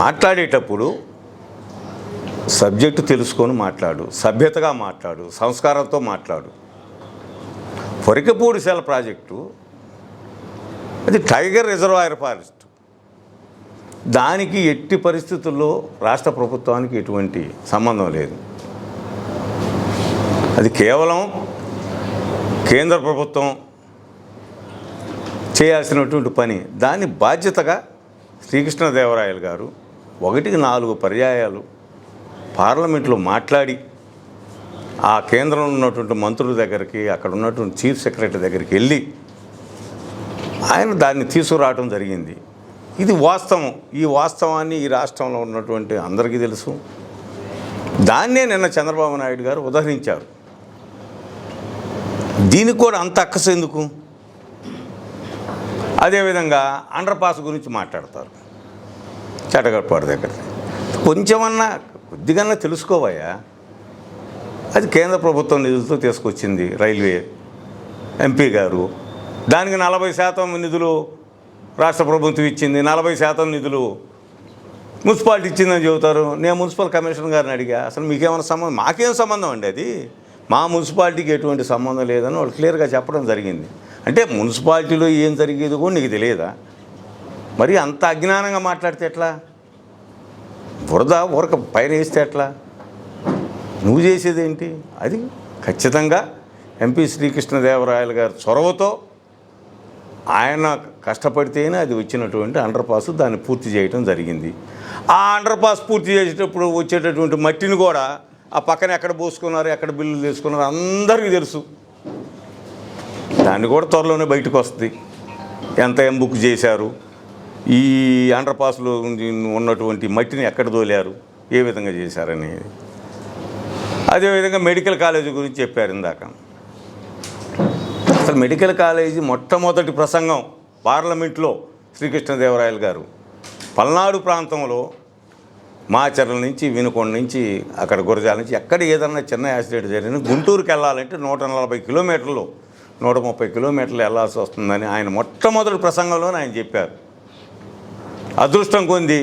మాట్లాడేటప్పుడు సబ్జెక్టు తెలుసుకొని మాట్లాడు సభ్యతగా మాట్లాడు సంస్కారంతో మాట్లాడు. పొరికపూడి సెల ప్రాజెక్టు అది టైగర్ రిజర్వాయర్ ఫారెస్ట్. దానికి ఎట్టి పరిస్థితుల్లో రాష్ట్ర ప్రభుత్వానికి ఎటువంటి సంబంధం లేదు. అది కేవలం కేంద్ర ప్రభుత్వం చేయాల్సినటువంటి పని. దాన్ని బాధ్యతగా శ్రీకృష్ణదేవరాయలు గారు ఒకటికి నాలుగు పర్యాయాలు పార్లమెంట్లో మాట్లాడి ఆ కేంద్రంలో ఉన్నటువంటి మంత్రుల దగ్గరికి అక్కడ ఉన్నటువంటి చీఫ్ సెక్రటరీ దగ్గరికి వెళ్ళి ఆయన దాన్ని తీసుకురావడం జరిగింది. ఇది వాస్తవం. ఈ వాస్తవాన్ని ఈ రాష్ట్రంలో ఉన్నటువంటి అందరికీ తెలుసు. దాన్నే నిన్న చంద్రబాబు నాయుడు గారు ఉదహరించారు. దీనికి కూడా అంత అక్కసెందుకు అదేవిధంగా అండర్ పాస్ గురించి మాట్లాడతారు. చెటగడపాడు దగ్గర. కొంచెమన్నా కొద్దిగన్నా తెలుసుకోవయ్యా. అది కేంద్ర ప్రభుత్వం నిధులతో తీసుకొచ్చింది రైల్వే ఎంపీ గారు. దానికి నలభై శాతం నిధులు రాష్ట్ర ప్రభుత్వం ఇచ్చింది నలభై శాతం నిధులు మున్సిపాలిటీ ఇచ్చిందని చెబుతారు. నేను మున్సిపల్ కమిషనర్ గారిని అడిగా అసలు మీకేమైనా సంబంధం మాకేం సంబంధం అండి అది? మా మున్సిపాలిటీకి ఎటువంటి సంబంధం లేదని వాళ్ళు క్లియర్గా చెప్పడం జరిగింది. అంటే మున్సిపాలిటీలో ఏం జరిగేది కూడా నీకు తెలియదా? మరి అంత అజ్ఞానంగా మాట్లాడితే ఎట్లా? బురద ఊరక పైన వేస్తే ఎట్లా? నువ్వు చేసేది ఏంటి అది ఖచ్చితంగా ఎంపీ శ్రీకృష్ణదేవరాయలు గారి చొరవతో ఆయన కష్టపడితేనే అది వచ్చినటువంటి అండర్ పాస్ దాన్ని పూర్తి చేయడం జరిగింది. ఆ అండర్ పాస్ పూర్తి చేసేటప్పుడు వచ్చేటటువంటి మట్టిని కూడా ఆ పక్కన ఎక్కడ పోసుకున్నారు ఎక్కడ బిల్లులు తీసుకున్నారు అందరికీ తెలుసు. దాన్ని కూడా త్వరలోనే బయటకు వస్తుంది. ఎంత ఏం బుక్ చేశారు? ఈ ఆంధ్రపాస్లో ఉన్నటువంటి మట్టిని ఎక్కడ దోలారు ఏ విధంగా చేశారనేది అదేవిధంగా మెడికల్ కాలేజీ గురించి చెప్పారు ఇందాక. అసలు మెడికల్ కాలేజీ మొట్టమొదటి ప్రసంగం పార్లమెంట్లో శ్రీకృష్ణదేవరాయలు గారు. పల్నాడు ప్రాంతంలో మాచర్ల నుంచి వినుకొండ నుంచి అక్కడ గురజాల నుంచి ఎక్కడ ఏదన్నా చిన్న యాక్సిడెంట్ జరిగిన గుంటూరుకి వెళ్ళాలంటే నూట నలభై కిలోమీటర్లు నూట ముప్పై కిలోమీటర్లు వెళ్ళాల్సి వస్తుందని ఆయన మొట్టమొదటి ప్రసంగంలోనే ఆయన చెప్పారు. అదృష్టం కొంది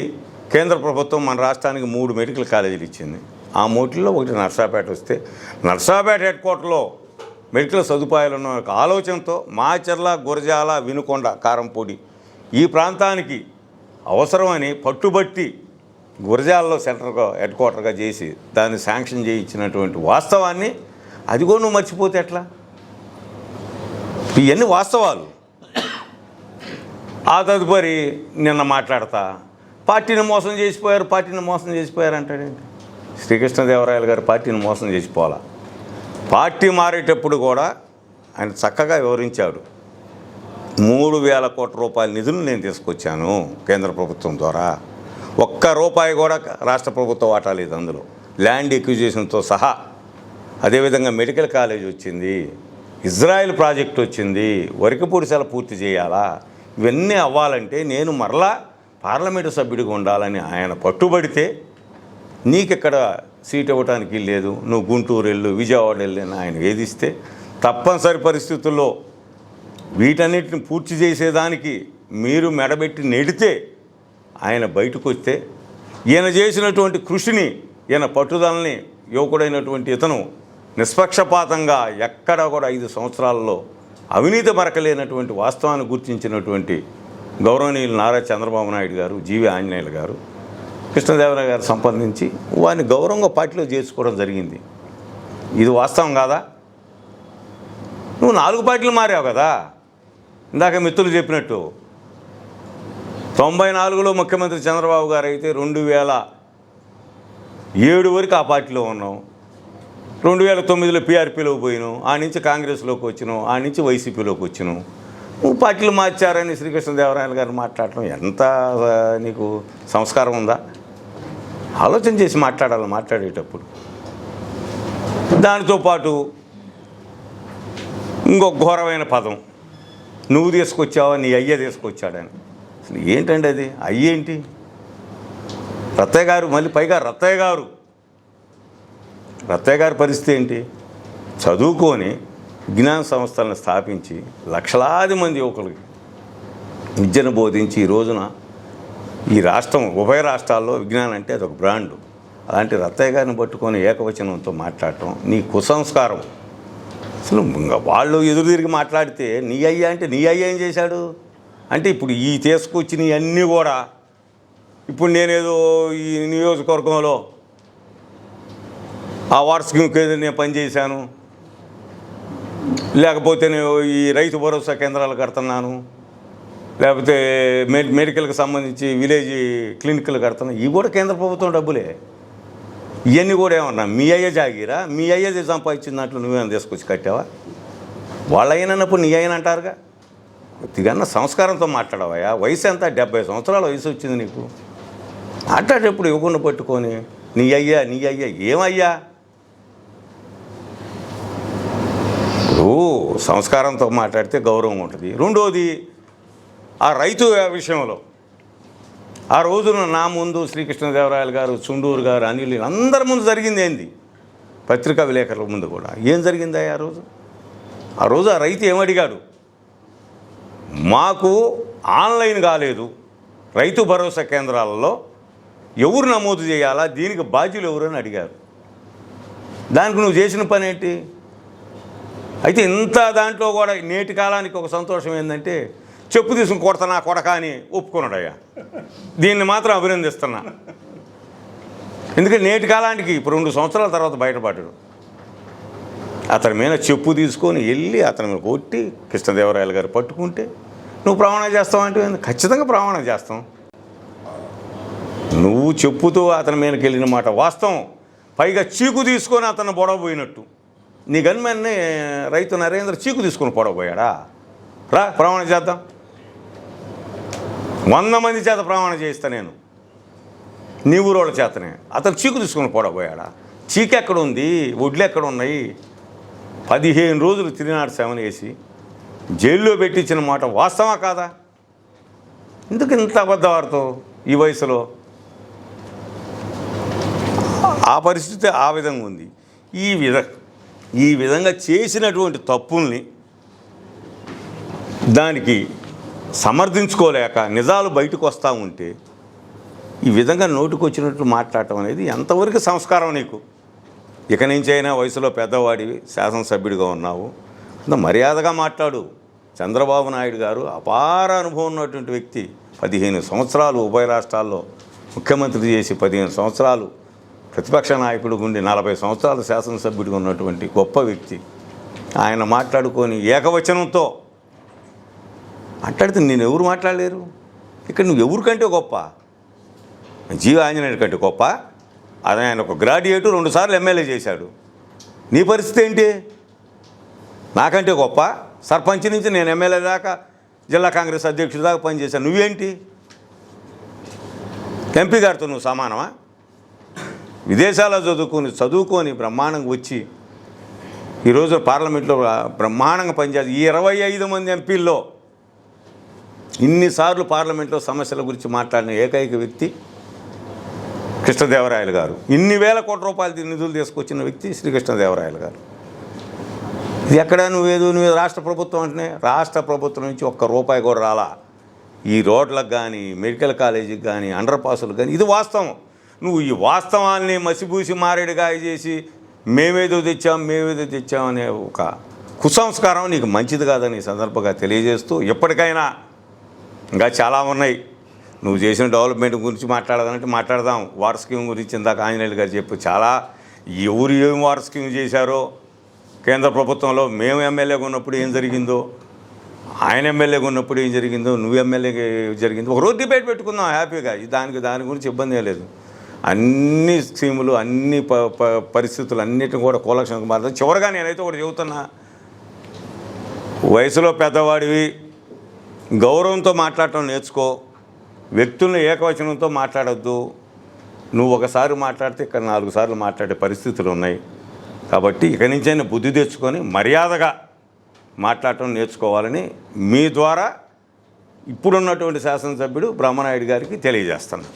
కేంద్ర ప్రభుత్వం మన రాష్ట్రానికి మూడు మెడికల్ కాలేజీలు ఇచ్చింది. ఆ మూటిల్లో ఒకటి నర్సాపేట వస్తే నర్సాపేట హెడ్ క్వార్టర్లో మెడికల్ సదుపాయాలు ఉన్న ఒక ఆలోచనతో మాచర్ల గురజాల వినుకొండ కారంపొడి ఈ ప్రాంతానికి అవసరమని పట్టుబట్టి గురజాలలో సెంటర్గా హెడ్ క్వార్టర్గా చేసి దాన్ని శాంక్షన్ చేయించినటువంటి వాస్తవాన్ని అది కూడా నువ్వు మర్చిపోతే ఎట్లా? ఇవన్నీ వాస్తవాలు. ఆ తదుపరి నిన్న మాట్లాడతా. పార్టీని మోసం చేసిపోయారు పార్టీని మోసం చేసిపోయారు అంటాడేంటి శ్రీకృష్ణదేవరాయలు గారు పార్టీని మోసం చేసిపోవాలా? పార్టీ మారేటప్పుడు కూడా ఆయన చక్కగా వివరించాడు. మూడు వేల కోట్ల రూపాయల నిధులు నేను తీసుకొచ్చాను కేంద్ర ప్రభుత్వం ద్వారా. ఒక్క రూపాయి కూడా రాష్ట్ర ప్రభుత్వం వాటా లేదు అందులో. ల్యాండ్ ఎక్విజేషన్తో సహా. అదేవిధంగా మెడికల్ కాలేజ్ వచ్చింది. ఇజ్రాయెల్ ప్రాజెక్ట్ వచ్చింది. వరికపూడిసెల పూర్తి చేయాలా? ఇవన్నీ అవ్వాలంటే నేను మరలా పార్లమెంటు సభ్యుడిగా ఉండాలని ఆయన పట్టుబడితే నీకెక్కడ సీట్ ఇవ్వడానికి లేదు. నువ్వు గుంటూరు వెళ్ళు విజయవాడ వెళ్ళు అని ఆయన వేధిస్తే తప్పనిసరి పరిస్థితుల్లో వీటన్నిటిని పూర్తి చేసేదానికి మీరు మెడబెట్టి నెడితే ఆయన బయటకు వస్తే ఈయన చేసినటువంటి కృషిని ఈయన పట్టుదలని యువకుడైనటువంటి ఇతను నిష్పక్షపాతంగా ఎక్కడ కూడా ఐదు సంవత్సరాల్లో అవినీతి మరకలేనటువంటి వాస్తవాన్ని గుర్తించినటువంటి గౌరవనీయులు నారా చంద్రబాబు నాయుడు గారు జీవి ఆంజనేయులు గారు కృష్ణదేవరాయ గారు సంపాదించి వారిని గౌరవంగా పార్టీలో చేర్చుకోవడం జరిగింది. ఇది వాస్తవం కాదా? నువ్వు నాలుగు పార్టీలు మారావు కదా. ఇందాక మిత్రులు చెప్పినట్టు తొంభై నాలుగులో ముఖ్యమంత్రి చంద్రబాబు గారు అయితే రెండు వేల ఏడు వరకు ఆ పార్టీలో ఉన్నాం రెండు వేల తొమ్మిదిలో పీఆర్పీలోకి పోయినాం ఆ నుంచి కాంగ్రెస్లోకి వచ్చినాం ఆ నుంచి వైసీపీలోకి వచ్చినాం. నువ్వు పార్టీలు మార్చారని శ్రీకృష్ణదేవరాయలు గారు మాట్లాడటం ఎంత నీకు సంస్కారం ఉందా? ఆలోచన చేసి మాట్లాడాలి మాట్లాడేటప్పుడు. దానితో పాటు ఇంకొక ఘోరమైన పదం నువ్వు తీసుకొచ్చావా నీ అయ్య తీసుకొచ్చాడని. అసలు ఏంటండి అది? అయ్యేంటి? రత్తయ్య గారు మళ్ళీ పైగా రత్తయ్య గారు. రత్తయ్య గారి పరిస్థితి ఏంటి? చదువుకొని విజ్ఞాన సంస్థలను స్థాపించి లక్షలాది మంది యువకులకి విద్యను బోధించి ఈ రోజున ఈ రాష్ట్రం ఉభయ రాష్ట్రాల్లో విజ్ఞానం అంటే అదొక బ్రాండు. అలాంటి రత్తయ్య గారిని పట్టుకొని ఏకవచనంతో మాట్లాడటం నీ కుసంస్కారం. అసలు వాళ్ళు ఎదురు తిరిగి మాట్లాడితే నీ అయ్యా అంటే నీ అయ్యా ఏం చేశాడు? అంటే ఇప్పుడు ఈ తీసుకొచ్చిన అన్నీ కూడా ఇప్పుడు నేనేదో ఈ నియోజకవర్గంలో ఆ వాటర్ స్కీమ్ కింద నేను పనిచేశాను లేకపోతే నేను ఈ రైతు భరోసా కేంద్రాలు కడుతున్నాను. లేకపోతే మె మెడికల్కి సంబంధించి విలేజ్ క్లినిక్లు కడుతున్నాను. ఇవి కూడా కేంద్ర ప్రభుత్వం డబ్బులే. ఇవన్నీ కూడా ఏమన్నా మీ అయ్యే జాగిరా? మీ అయ్యేది సంపాదించిన దాంట్లో నువ్వేమైనా తీసుకొచ్చి కట్టావా? వాళ్ళైనప్పుడు నీ అయిన అంటారుగా? కొద్దిగా సంస్కారంతో మాట్లాడవయ్యా. వయసు ఎంత? డెబ్బై సంవత్సరాల వయసు వచ్చింది నీకు. అట్లాంటప్పుడు ఇవ్వకుండా పట్టుకొని నీ అయ్యా నీ అయ్యా ఏమయ్యా? నువ్వు సంస్కారంతో మాట్లాడితే గౌరవం ఉంటుంది. రెండోది ఆ రైతు విషయంలో. ఆ రోజున నా ముందు శ్రీకృష్ణదేవరాయలు గారు చుండూరు గారు అనిల్ అందరి ముందు జరిగింది ఏంది? పత్రికా విలేకరుల ముందు కూడా. ఏం జరిగిందా ఆ రోజు? ఆ రోజు ఆ రైతు ఏమడిగాడు మాకు ఆన్లైన్ కాలేదు. రైతు భరోసా కేంద్రాలలో ఎవరు నమోదు చేయాలా? దీనికి బాధ్యులు ఎవరు అని అడిగారు. దానికి నువ్వు చేసిన పని ఏంటి? అయితే ఇంత దాంట్లో కూడా నేటి కాలానికి ఒక సంతోషం ఏంటంటే చెప్పు తీసుకుని కొడతా కొడక అని ఒప్పుకున్నాడయ్యా. దీన్ని మాత్రం అభినందిస్తున్నా. ఎందుకంటే నేటి కాలానికి ఇప్పుడు రెండు సంవత్సరాల తర్వాత బయటపడ్డాడు. అతని మీద చెప్పు తీసుకొని వెళ్ళి అతని మీద కొట్టి కృష్ణదేవరాయలు గారు పట్టుకుంటే నువ్వు ప్రమాణం చేస్తావు? అంటే ఖచ్చితంగా ప్రమాణం చేస్తాం. నువ్వు చెప్పుతూ అతని మీదకి వెళ్ళిన మాట వాస్తవం. పైగా చీకు తీసుకొని అతను బొడవ పోయినట్టు నీ గన్మెన్ని రైతు నరేంద్ర చీకు తీసుకుని పొడవబోయాడా? రా ప్రమాణం చేద్దాం. వంద మంది చేత ప్రమాణం చేయిస్తా నేను. నీ ఊరోళ్ళ చేతనే. అతను చీకు తీసుకుని పొడవబోయాడా? చీకు ఎక్కడ ఉంది వడ్లు ఎక్కడ ఉన్నాయి పదిహేను రోజులు తిరినాడు సెవెన్ వేసి జైల్లో పెట్టించిన మాట వాస్తవా కాదా? ఎందుకు ఇంత అబద్ధవారితో ఈ వయసులో? ఆ పరిస్థితి ఆ విధంగా ఉంది. ఈ విధ ఈ విధంగా చేసినటువంటి తప్పుల్ని దానికి సమర్థించుకోలేక నిజాలు బయటకు వస్తూ ఉంటే ఈ విధంగా నోటికి వచ్చినట్టు మాట్లాడటం అనేది ఎంతవరకు సంస్కారం నీకు? ఇక నుంచి అయినా వయసులో పెద్దవాడివి శాసనసభ్యుడిగా ఉన్నావు. మర్యాదగా మాట్లాడు. చంద్రబాబు నాయుడు గారు అపార అనుభవం ఉన్నటువంటి వ్యక్తి. పదిహేను సంవత్సరాలు ఉభయ రాష్ట్రాల్లో ముఖ్యమంత్రి చేసి పదిహేను సంవత్సరాలు ప్రతిపక్ష నాయకుడు ఉండి నలభై సంవత్సరాల శాసనసభ్యుడిగా ఉన్నటువంటి గొప్ప వ్యక్తి. ఆయన మాట్లాడుకొని ఏకవచనంతో మాట్లాడితే నేను ఎవరు మాట్లాడలేరు? ఇక్కడ నువ్వు ఎవరికంటే గొప్ప? జీవ ఆంజనేయుడి కంటే గొప్ప? అది ఆయన ఒక గ్రాడ్యుయేట్ రెండుసార్లు ఎమ్మెల్యే చేశాడు. నీ పరిస్థితి ఏంటి? నాకంటే గొప్ప? సర్పంచ్ నుంచి నేను ఎమ్మెల్యే దాకా జిల్లా కాంగ్రెస్ అధ్యక్షుడి దాకా పనిచేశాను. నువ్వేంటి? ఎంపీ గారితో నువ్వు సమానమా? విదేశాల్లో చదువుకొని చదువుకొని బ్రహ్మాండంగా వచ్చి ఈరోజు పార్లమెంట్లో బ్రహ్మాండంగా పనిచేసి ఈ ఇరవై ఐదు మంది ఎంపీల్లో ఇన్నిసార్లు పార్లమెంట్లో సమస్యల గురించి మాట్లాడిన ఏకైక వ్యక్తి కృష్ణదేవరాయలు గారు. ఇన్ని వేల కోట్ల రూపాయలు నిధులు తీసుకొచ్చిన వ్యక్తి శ్రీకృష్ణదేవరాయలు గారు. ఇది ఎక్కడ నువ్వేదో నువ్వు రాష్ట్ర ప్రభుత్వం అంటే రాష్ట్ర ప్రభుత్వం నుంచి ఒక్క రూపాయి కూడా రాలా. ఈ రోడ్లకు కానీ మెడికల్ కాలేజీకి కానీ అండర్ పాసులకు కానీ ఇది వాస్తవం. నువ్వు ఈ వాస్తవాల్ని మసిపూసి మారేడుగాయ చేసి మేమేదో తెచ్చాం మేమేదో తెచ్చాం అనే ఒక కుసంస్కారం నీకు మంచిది కాదని సందర్భంగా తెలియజేస్తూ ఎప్పటికైనా ఇంకా చాలా ఉన్నాయి. నువ్వు చేసిన డెవలప్మెంట్ గురించి మాట్లాడదానంటే మాట్లాడదాం. వాటర్ స్కీమ్ గురించి ఇందాక ఆంజనేయులు గారు చెప్పు చాలా ఎవరు ఏం వాటర్ స్కీమ్ చేశారో కేంద్ర ప్రభుత్వంలో మేము ఎమ్మెల్యేగా ఉన్నప్పుడు ఏం జరిగిందో ఆయన ఎమ్మెల్యేగా ఉన్నప్పుడు ఏం జరిగిందో నువ్వు ఎమ్మెల్యేగా జరిగిందో ఒక రోజు డిబేట్ పెట్టుకుందాం హ్యాపీగా. ఇది దానికి దాని గురించి ఇబ్బంది లేదు. అన్ని స్కీములు అన్ని ప ప- పరిస్థితులు అన్నిటిని కూడా కూలక్షణకు మారుతాయి. చివరిగా నేనైతే ఒకటి చెబుతున్నా. వయసులో పెద్దవాడివి గౌరవంతో మాట్లాడటం నేర్చుకో. వ్యక్తులను ఏకవచనంతో మాట్లాడొద్దు. నువ్వు ఒకసారి మాట్లాడితే ఇక్కడ నాలుగు సార్లు మాట్లాడే పరిస్థితులు ఉన్నాయి. కాబట్టి ఇక నుంచైనా బుద్ధి తెచ్చుకొని మర్యాదగా మాట్లాడటం నేర్చుకోవాలని మీ ద్వారా ఇప్పుడున్నటువంటి శాసనసభ్యుడు బ్రహ్మనాయుడు గారికి తెలియజేస్తున్నాను